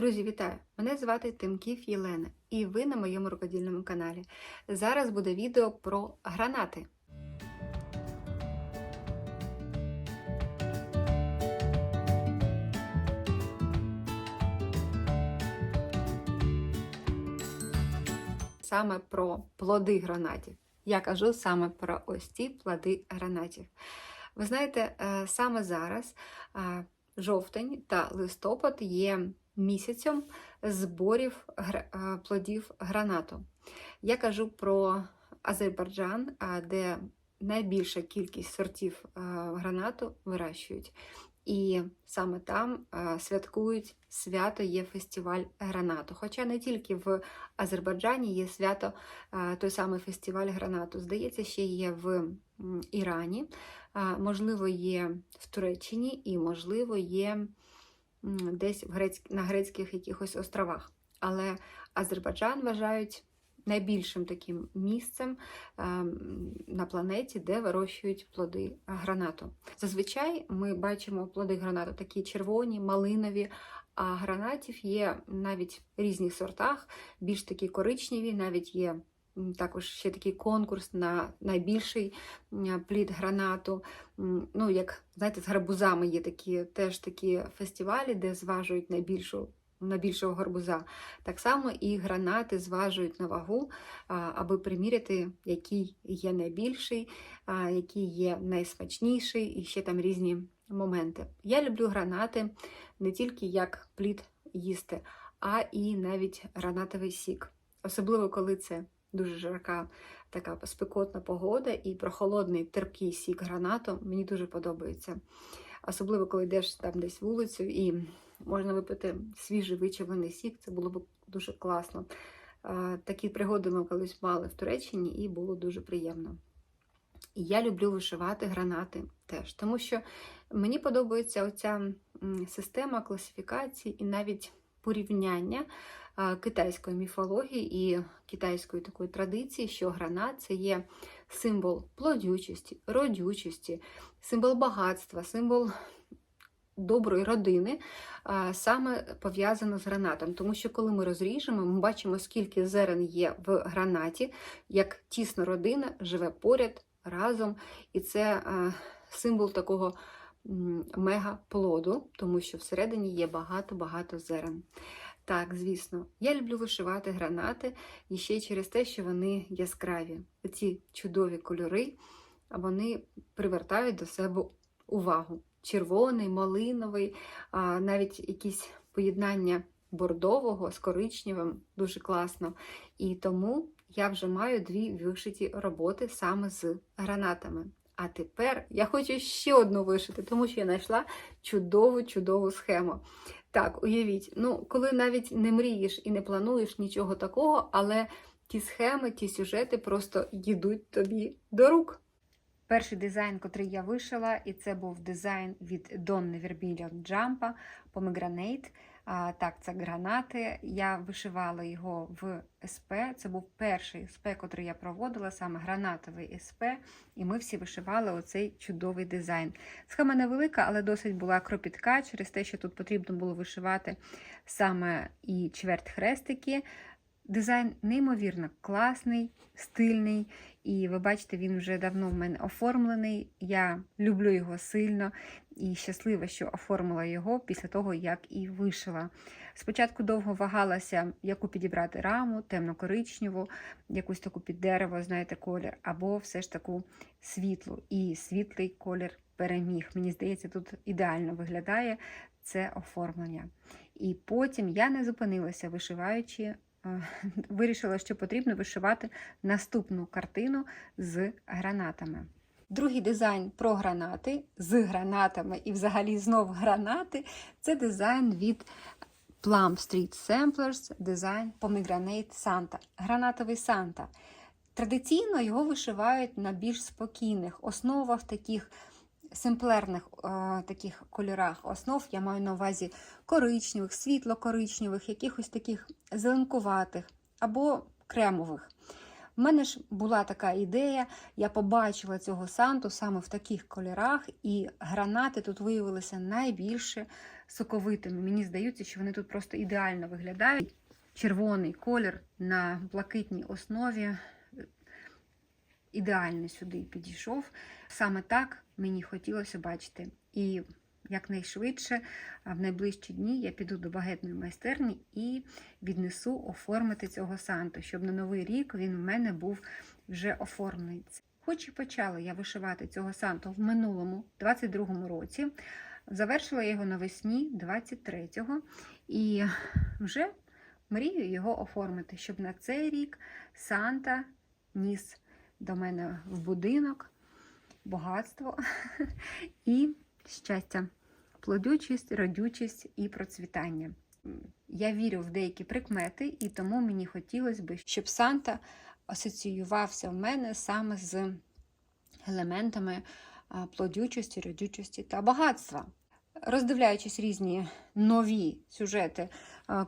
Друзі, вітаю! Мене звати Тимків Єлена, і ви на моєму рукодільному каналі. Зараз буде відео про гранати. Саме про плоди гранатів. Я кажу саме про ось ці плоди гранатів. Ви знаєте, е, саме зараз е, жовтень та листопад є місяцем зборів е, плодів гранату. Я кажу про Азербайджан, де найбільша кількість сортів е, гранату вирощують. І саме там е, святкують свято, є фестиваль гранату. Хоча не тільки в Азербайджані є свято, е, той самий фестиваль гранату. Здається, ще є в Ірані, можливо, є в Туреччині і, можливо, є десь в грецьк... на грецьких якихось островах. Але Азербайджан вважають найбільшим таким місцем ем, на планеті, де вирощують плоди гранату. Зазвичай ми бачимо плоди гранату такі червоні, малинові, а гранатів є навіть в різних сортах, більш такі коричневі, навіть є також ще такий конкурс на найбільший м, плід гранату. Ну, як знаєте, з гарбузами є такі теж такі фестивалі, де зважують найбільшу. Найбільшого гарбуза. Так само і гранати зважують на вагу, аби приміряти, який є найбільший, який є найсмачніший, і ще там різні моменти. Я люблю гранати не тільки як плід їсти, а і навіть гранатовий сік. Особливо, коли це дуже жарка така спекотна погода і прохолодний терпкий сік гранату мені дуже подобається. Особливо, коли йдеш там десь вулицю і можна випити свіжий вичавлений сік, це було б дуже класно. Такі пригоди ми колись мали в Туреччині і було дуже приємно. І я люблю вишивати гранати теж, тому що мені подобається оця система класифікації і навіть порівняння китайської міфології і китайської такої традиції, що гранат це є символ плодючості, родючості, символ багатства, символ доброї родини, саме пов'язано з гранатом. Тому що коли ми розріжемо, ми бачимо, скільки зерен є в гранаті, як тісно родина живе поряд разом, і це символ такого мегаплоду, тому що всередині є багато-багато зерен. Так, звісно, я люблю вишивати гранати і ще через те, що вони яскраві. Ці чудові кольори, вони привертають до себе увагу. Червоний, малиновий, навіть якісь поєднання бордового з коричневим дуже класно. І тому я вже маю дві вишиті роботи саме з гранатами. А тепер я хочу ще одну вишити, тому що я знайшла чудову чудову схему. Так, уявіть, ну, коли навіть не мрієш і не плануєш нічого такого, але ті схеми, ті сюжети просто йдуть тобі до рук. Перший дизайн, котрий я вишила, і це був дизайн від Донни Vermilion Jumpa Pomegranate. Так, це гранати. Я вишивала його в СП. Це був перший СП, котрий я проводила, саме гранатовий СП. І ми всі вишивали оцей чудовий дизайн. Схема невелика, але досить була кропітка, через те, що тут потрібно було вишивати саме і чверть хрестики. Дизайн неймовірно класний, стильний, і ви бачите, він вже давно в мене оформлений. Я люблю його сильно і щаслива, що оформила його після того, як і вишила. Спочатку довго вагалася, яку підібрати раму, темно-коричневу, якусь таку під дерево, знаєте, колір, або все ж таку світлу. І світлий колір переміг. Мені здається, тут ідеально виглядає це оформлення. І потім я не зупинилася, вишиваючи е, вирішила, що потрібно вишивати наступну картину з гранатами. Другий дизайн про гранати з гранатами і взагалі знов гранати це дизайн від Plum Street Samplers, дизайн Pomegranate Santa, гранатовий Санта. Традиційно його вишивають на більш спокійних основах таких симплерних е, таких кольорах основ, я маю на увазі коричневих, світло-коричневих, якихось таких зеленкуватих або кремових. В мене ж була така ідея, я побачила цього санту саме в таких кольорах, і гранати тут виявилися найбільше соковитими. Мені здається, що вони тут просто ідеально виглядають. Червоний колір на блакитній основі е, ідеально сюди підійшов. Саме так мені хотілося бачити. І якнайшвидше, в найближчі дні я піду до багетної майстерні і віднесу оформити цього санту, щоб на новий рік він в мене був вже оформлений. Хоч і почала я вишивати цього санту в минулому, 22-му році, завершила його навесні 23-го і вже мрію його оформити, щоб на цей рік Санта ніс до мене в будинок, багатство і щастя, плодючість, родючість і процвітання. Я вірю в деякі прикмети, і тому мені хотілося б, щоб Санта асоціювався в мене саме з елементами плодючості, родючості та багатства. Роздивляючись різні нові сюжети,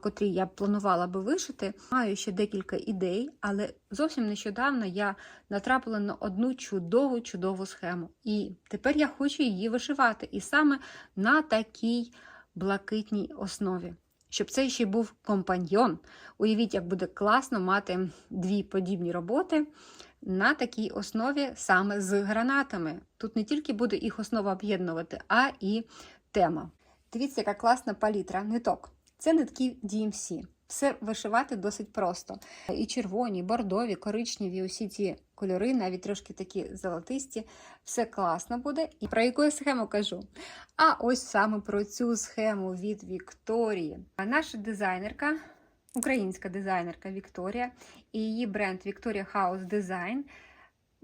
котрі я планувала би вишити, маю ще декілька ідей, але зовсім нещодавно я натрапила на одну чудову чудову схему. І тепер я хочу її вишивати. І саме на такій блакитній основі. Щоб це ще був компаньйон. Уявіть, як буде класно мати дві подібні роботи на такій основі саме з гранатами. Тут не тільки буде їх основа об'єднувати, а і тема. Дивіться, яка класна палітра ниток. Це нитки DMC. Все вишивати досить просто. І червоні, і бордові, коричневі, усі ці кольори, навіть трошки такі золотисті, все класно буде. І про яку я схему кажу? А ось саме про цю схему від Вікторії. Наша дизайнерка, українська дизайнерка Вікторія і її бренд Victoria House Design.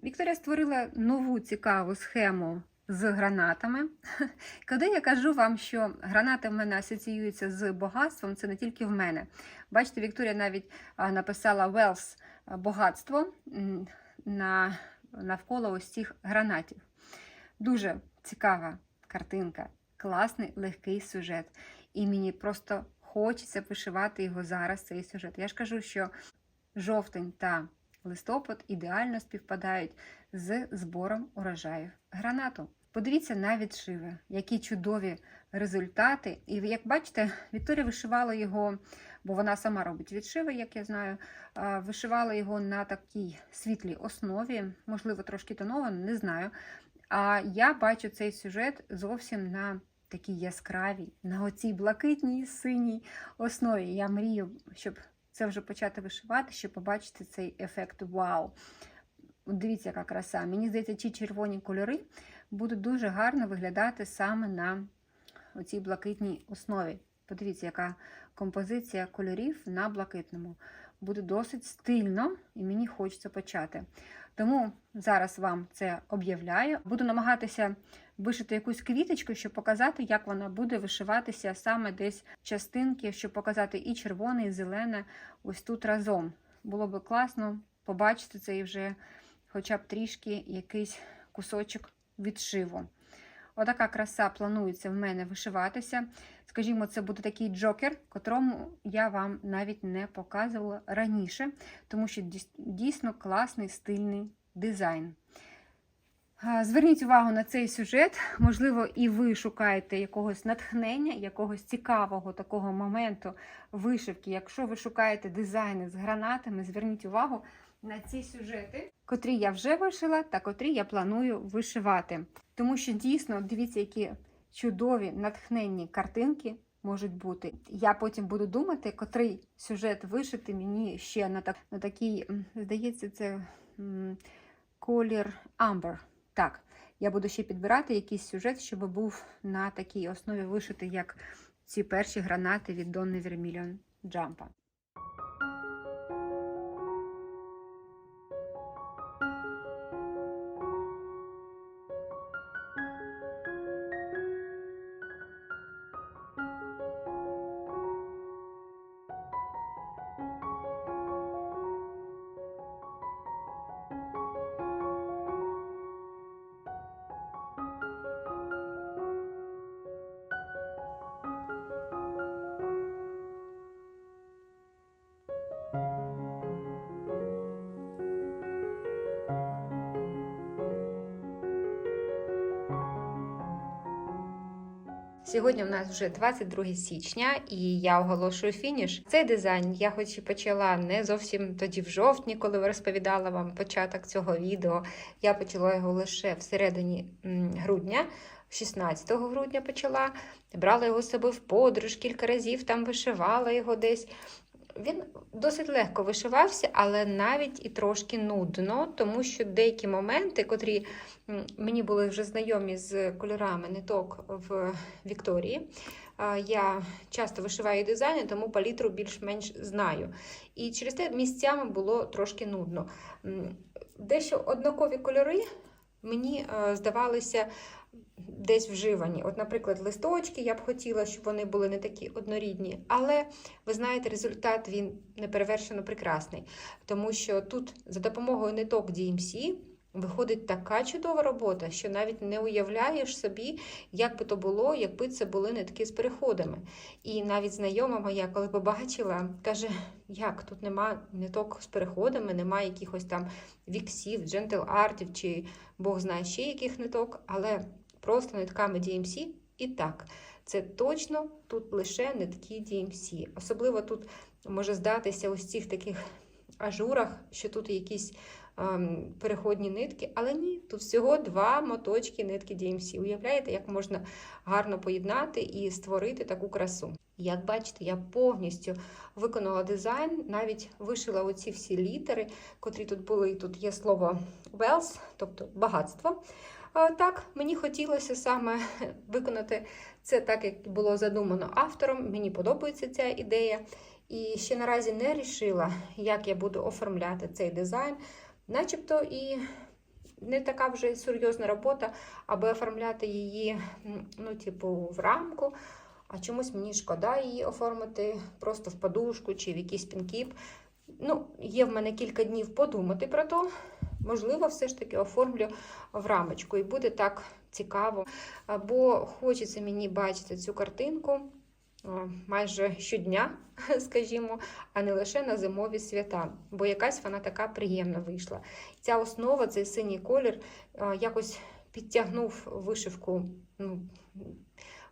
Вікторія створила нову цікаву схему з гранатами. Коли я кажу вам, що гранати в мене асоціюються з багатством, це не тільки в мене. Бачите, Вікторія навіть написала Wealth багатство на, навколо ось цих гранатів. Дуже цікава картинка, класний легкий сюжет. І мені просто хочеться вишивати його зараз, цей сюжет. Я ж кажу, що жовтень та листопад ідеально співпадають з збором урожаїв гранату. Подивіться на відшиви, які чудові результати. І як бачите, Вікторія вишивала його, бо вона сама робить відшиви, як я знаю. Вишивала його на такій світлій основі, можливо, трошки тоновано, не знаю. А я бачу цей сюжет зовсім на такій яскравій, на оцій блакитній синій основі. Я мрію, щоб це вже почати вишивати, щоб побачити цей ефект вау. Дивіться, яка краса. Мені здається, ці червоні кольори будуть дуже гарно виглядати саме на оцій блакитній основі. Подивіться, яка композиція кольорів на блакитному. Буде досить стильно, і мені хочеться почати. Тому зараз вам це об'являю. Буду намагатися вишити якусь квіточку, щоб показати, як вона буде вишиватися саме десь частинки, щоб показати і червоне, і зелене ось тут разом. Було би класно побачити це і вже хоча б трішки якийсь кусочок відшиву. Отака краса планується в мене вишиватися. Скажімо, це буде такий джокер, котрому я вам навіть не показувала раніше, тому що дійсно класний стильний дизайн. Зверніть увагу на цей сюжет, можливо, і ви шукаєте якогось натхнення, якогось цікавого такого моменту вишивки. Якщо ви шукаєте дизайни з гранатами, зверніть увагу на ці сюжети, котрі я вже вишила, та котрі я планую вишивати. Тому що дійсно, дивіться, які чудові натхненні картинки можуть бути. Я потім буду думати, котрий сюжет вишити мені ще на так, на такий, здається, це колір Amber. Так, я буду ще підбирати якийсь сюжет, щоб був на такій основі вишитий, як ці перші гранати від Донни Vermilion Jumpa. Сьогодні у нас вже 22 січня, і я оголошую фініш. Цей дизайн я хоч і почала не зовсім тоді в жовтні, коли розповідала вам початок цього відео. Я почала його лише всередині грудня. 16 грудня почала, брала його з собою в подорож, кілька разів там вишивала його десь. Він досить легко вишивався, але навіть і трошки нудно, тому що деякі моменти, котрі мені були вже знайомі з кольорами ниток в Вікторії. Я часто вишиваю дизайни, тому палітру більш-менш знаю. І через те місцями було трошки нудно. Дещо однакові кольори мені е, здавалися десь вживані. От, наприклад, листочки я б хотіла, щоб вони були не такі однорідні. Але ви знаєте, результат він неперевершено прекрасний. Тому що тут за допомогою ниток DMC виходить така чудова робота, що навіть не уявляєш собі, як би то було, якби це були нитки з переходами. І навіть знайома моя, коли побачила, каже: як тут нема ниток з переходами, немає якихось там віксів, джентл-артів чи Бог знає ще яких ниток, але просто нитками DMC і так. Це точно тут лише нитки DMC. Особливо тут може здатися ось цих таких ажурах, що тут якісь ем, переходні нитки, але ні, тут всього два моточки нитки DMC. Уявляєте, як можна гарно поєднати і створити таку красу. Як бачите, я повністю виконала дизайн, навіть вишила оці всі літери, котрі тут були. Тут є слово wealth, тобто багатство. Так, мені хотілося саме виконати це так, як було задумано автором. Мені подобається ця ідея. І ще наразі не рішила, як я буду оформляти цей дизайн. Начебто і не така вже серйозна робота, аби оформляти її, ну, типу, в рамку. А чомусь мені шкода її оформити просто в подушку чи в якийсь пінкіп. Ну, є в мене кілька днів подумати про то. Можливо, все ж таки оформлю в рамочку, і буде так цікаво. Бо хочеться мені бачити цю картинку майже щодня, скажімо, а не лише на зимові свята, бо якась вона така приємна вийшла. Ця основа, цей синій колір, якось підтягнув вишивку. ну,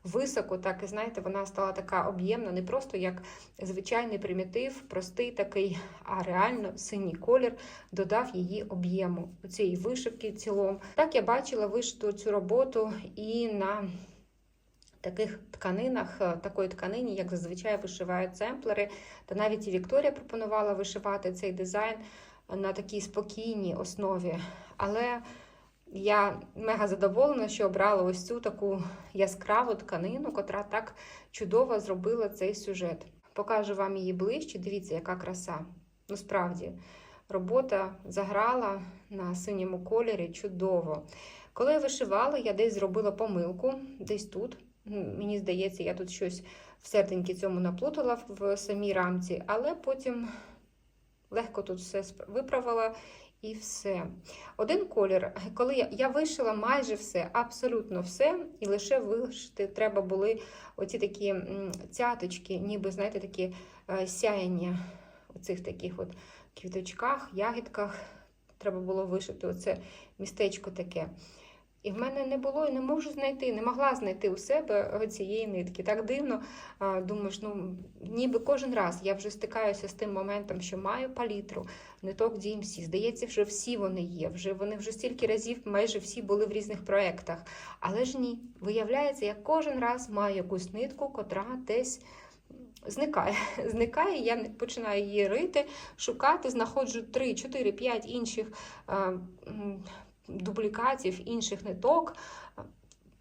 Високо, так і знаєте, вона стала така об'ємна, не просто як звичайний примітив, простий такий, а реально синій колір додав її об'єму у цієї вишивки в цілому. Так я бачила вишиту цю роботу і на таких тканинах, такої тканині, як зазвичай вишивають семплери. Та навіть і Вікторія пропонувала вишивати цей дизайн на такій спокійній основі. Але я мега задоволена, що обрала ось цю таку яскраву тканину, котра так чудово зробила цей сюжет. Покажу вам її ближче. Дивіться, яка краса. Ну, справді, робота заграла на синьому кольорі чудово. Коли я вишивала, я десь зробила помилку, десь тут. Мені здається, я тут щось всерединки цьому наплутала в самій рамці, але потім легко тут все виправила і все. Один колір, коли я, я вишила майже все, абсолютно все, і лише вишити треба були оці такі цяточки, ніби, знаєте, такі е, сяяння у цих таких от квіточках, ягідках. Треба було вишити оце містечко таке. І в мене не було і не можу знайти, не могла знайти у себе цієї нитки. Так дивно, думаєш, ну ніби кожен раз я вже стикаюся з тим моментом, що маю палітру, ниток DMC. Здається, вже всі вони є. Вже Вони вже стільки разів майже всі були в різних проєктах. Але ж ні, виявляється, я кожен раз маю якусь нитку, котра десь. Зникає, зникає, я починаю її рити, шукати, знаходжу 3, 4, 5 інших дублікатів інших ниток.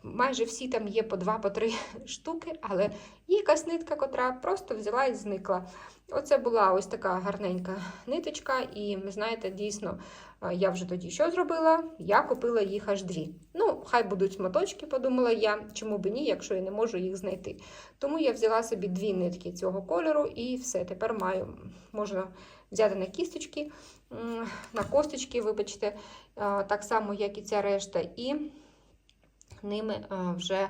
Майже всі там є по два, по три штуки, але є якась нитка, котра просто взяла і зникла. Оце була ось така гарненька ниточка, і, ви знаєте, дійсно, я вже тоді що зробила? Я купила їх аж дві. Ну, хай будуть моточки, подумала я, чому б ні, якщо я не можу їх знайти. Тому я взяла собі дві нитки цього кольору, і все, тепер маю, можна взяти на кісточки, на косточки, вибачте, так само, як і ця решта, і ними вже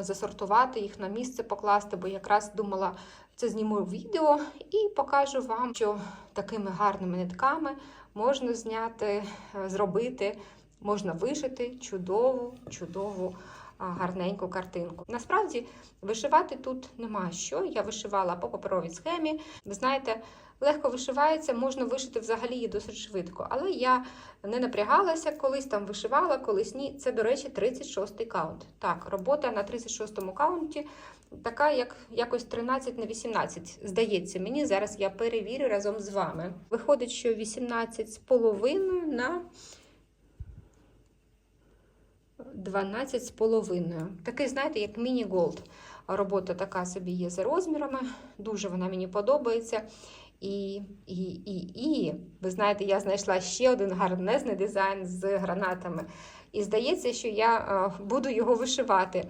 засортувати їх на місце покласти, бо якраз думала, це зніму відео і покажу вам, що такими гарними нитками можна зняти, зробити, можна вишити чудову, чудову гарненьку картинку. Насправді вишивати тут нема що. Я вишивала по паперовій схемі. Ви знаєте, легко вишивається, можна вишити взагалі її досить швидко. Але я не напрягалася, колись там вишивала, колись ні. Це, до речі, 36-й каунт. Так, робота на 36-му каунті така, як якось 13 на 18. Здається, мені зараз я перевірю разом з вами. Виходить, що 18 з половиною на 12 з половиною. Такий, знаєте, як міні-голд. Робота така собі є за розмірами. Дуже вона мені подобається. І, і, і, і, ви знаєте, я знайшла ще один гарнезний дизайн з гранатами. І здається, що я е, буду його вишивати.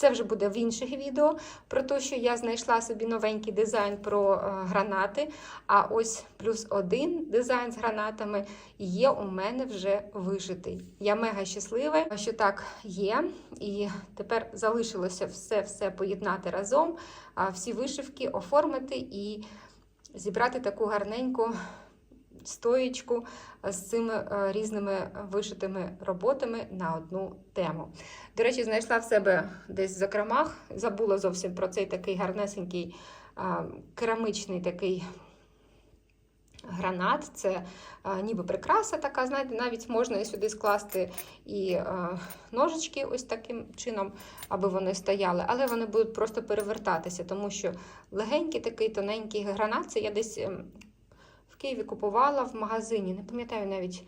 Це вже буде в інших відео про те, що я знайшла собі новенький дизайн про е, гранати. А ось плюс один дизайн з гранатами є у мене вже вишитий. Я мега щаслива, що так є. І тепер залишилося все-все поєднати разом, всі вишивки оформити і зібрати таку гарненьку стоєчку з цими е, різними вишитими роботами на одну тему. До речі, знайшла в себе десь в закромах, забула зовсім про цей такий гарнесенький керамичний такий гранат. Це ніби прикраса така, знаєте, навіть можна сюди скласти і а, ножички ось таким чином, аби вони стояли, але вони будуть просто перевертатися, тому що легенький такий тоненький гранат, це я десь ем, Києві купувала в магазині. Не пам'ятаю навіть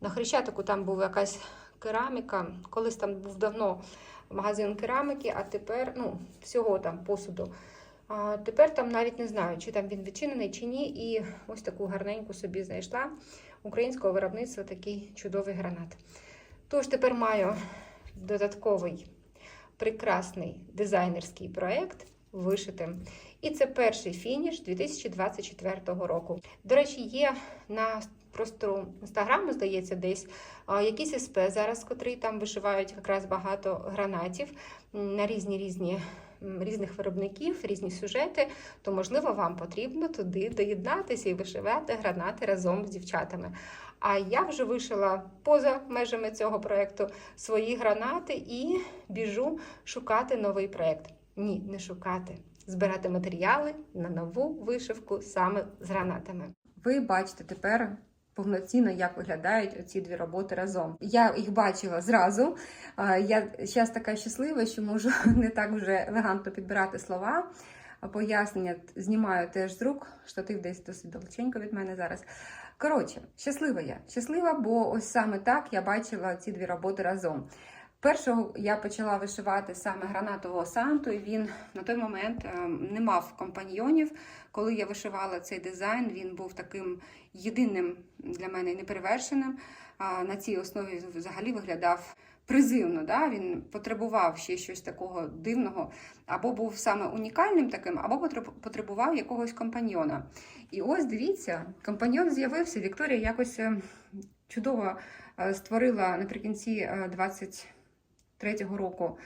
на Хрещатику там була якась кераміка. Колись там був давно магазин кераміки, а тепер ну, всього там посуду. А тепер там навіть не знаю, чи там він відчинений чи ні. І ось таку гарненьку собі знайшла українського виробництва такий чудовий гранат. Тож тепер маю додатковий прекрасний дизайнерський проєкт вишити. І це перший фініш 2024 року. До речі, є на простору інстаграму, здається, десь а, якийсь СП зараз, котрий там вишивають якраз багато гранатів на різні різні. Різних виробників, різні сюжети, то можливо вам потрібно туди доєднатися і вишивати гранати разом з дівчатами. А я вже вишила поза межами цього проєкту свої гранати і біжу шукати новий проєкт. Ні, не шукати, збирати матеріали на нову вишивку саме з гранатами. Ви бачите тепер повноцінно, як виглядають оці дві роботи разом. Я їх бачила зразу. Я зараз така щаслива, що можу не так вже елегантно підбирати слова. Пояснення знімаю теж з рук, штатив десь досить далеченько від мене зараз. Коротше, щаслива я. Щаслива, бо ось саме так я бачила ці дві роботи разом. Першого я почала вишивати саме гранатового санту, і він на той момент е, не мав компаньйонів. Коли я вишивала цей дизайн, він був таким єдиним для мене неперевершеним. На цій основі взагалі виглядав призивно. Да? Він потребував ще щось такого дивного, або був саме унікальним таким, або потреб- потребував якогось компаньйона. І ось дивіться, компаньйон з'явився. Вікторія якось е, чудово е, створила наприкінці е, 23-го року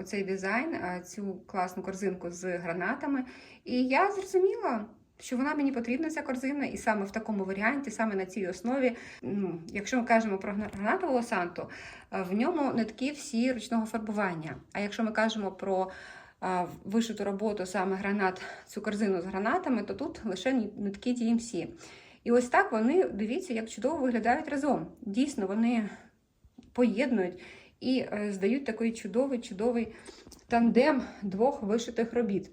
оцей дизайн, е, цю класну корзинку з гранатами. І я зрозуміла. Що вона мені потрібна, ця корзина, і саме в такому варіанті, саме на цій основі. Ну, якщо ми кажемо про гранатового санту, е, в ньому нитки всі ручного фарбування. А якщо ми кажемо про е, вишиту роботу, саме гранат, цю корзину з гранатами, то тут лише нитки DMC. І ось так вони, дивіться, як чудово виглядають разом. Дійсно, вони поєднують і е, здають такий чудовий, чудовий тандем двох вишитих робіт.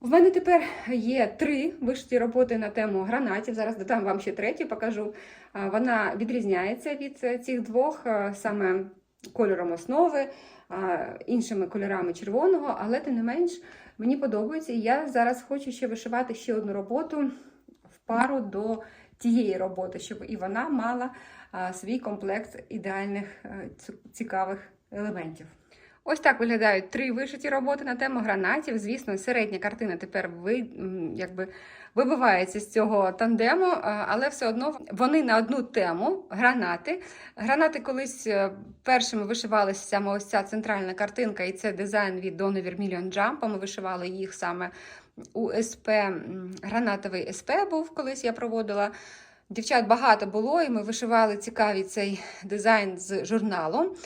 В мене тепер є три вишиті роботи на тему гранатів. Зараз додам вам ще третю, покажу. Вона відрізняється від е, цих двох е, саме кольором основи, іншими кольорами червоного, але тим не менш мені подобається. Я зараз хочу ще вишивати ще одну роботу в пару до тієї роботи, щоб і вона мала свій комплект ідеальних е, цікавих елементів. Ось так виглядають три вишиті роботи на тему гранатів. Звісно, середня картина тепер ви, якби, вибивається з цього тандему, але все одно вони на одну тему гранати. Гранати колись е, першими вишивалися саме ось ця центральна картинка, і це дизайн від Donover Million Jump. Ми вишивали їх саме у СП. Гранатовий СП був колись я проводила. Дівчат багато було, і ми вишивали цікавий цей дизайн з журналу.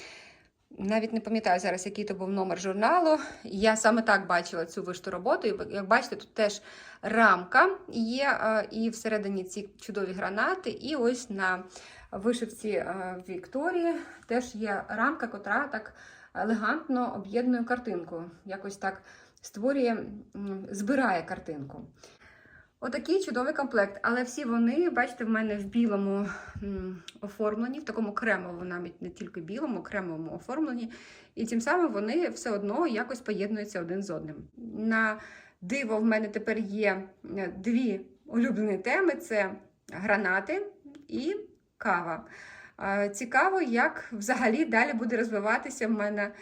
навіть не пам'ятаю зараз, який то був номер журналу. Я саме так бачила цю вишту роботу. І як бачите, тут теж рамка є, е, і всередині ці чудові гранати. І ось на вишивці е, Вікторії теж є рамка, котра так елегантно об'єднує картинку. Якось так створює, збирає картинку. Отакий чудовий комплект, але всі вони, бачите, в мене в білому оформленні, в такому кремовому, навіть не тільки білому, кремовому оформленні. І тим самим вони все одно якось поєднуються один з одним. На диво в мене тепер є е, дві улюблені теми: це гранати і кава. Цікаво, як взагалі далі буде розвиватися в мене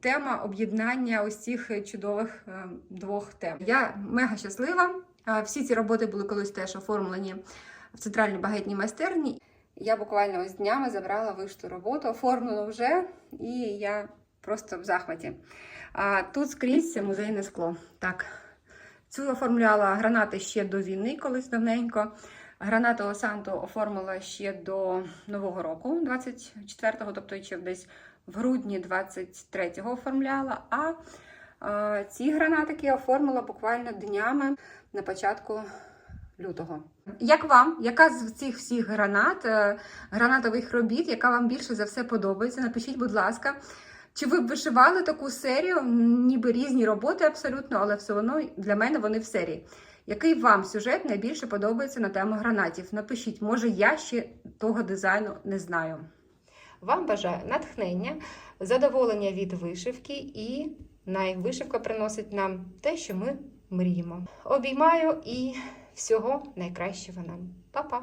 тема об'єднання ось цих чудових е, двох тем. Я мега щаслива. Всі ці роботи були колись теж оформлені в центральній багетній майстерні. Я буквально ось днями забрала вишту роботу, оформлену вже, і я просто в захваті. А тут скрізь музейне скло. Так, цю оформляла гранати ще до війни, колись давненько. Гранату Осанту оформила ще до Нового року, 24-го, тобто ще десь в грудні 23-го оформляла. А ці гранатики я оформила буквально днями на початку лютого. Як вам? Яка з цих всіх гранат, е, гранатових робіт, яка вам більше за все подобається? Напишіть, будь ласка. Чи ви б вишивали таку серію? Ніби різні роботи абсолютно, але все одно для мене вони в серії. Який вам сюжет найбільше подобається на тему гранатів? Напишіть, може я ще того дизайну не знаю. Вам бажаю натхнення, задоволення від вишивки і найвишивка приносить нам те, що ми мріємо. Обіймаю і всього найкращого нам. Па-па!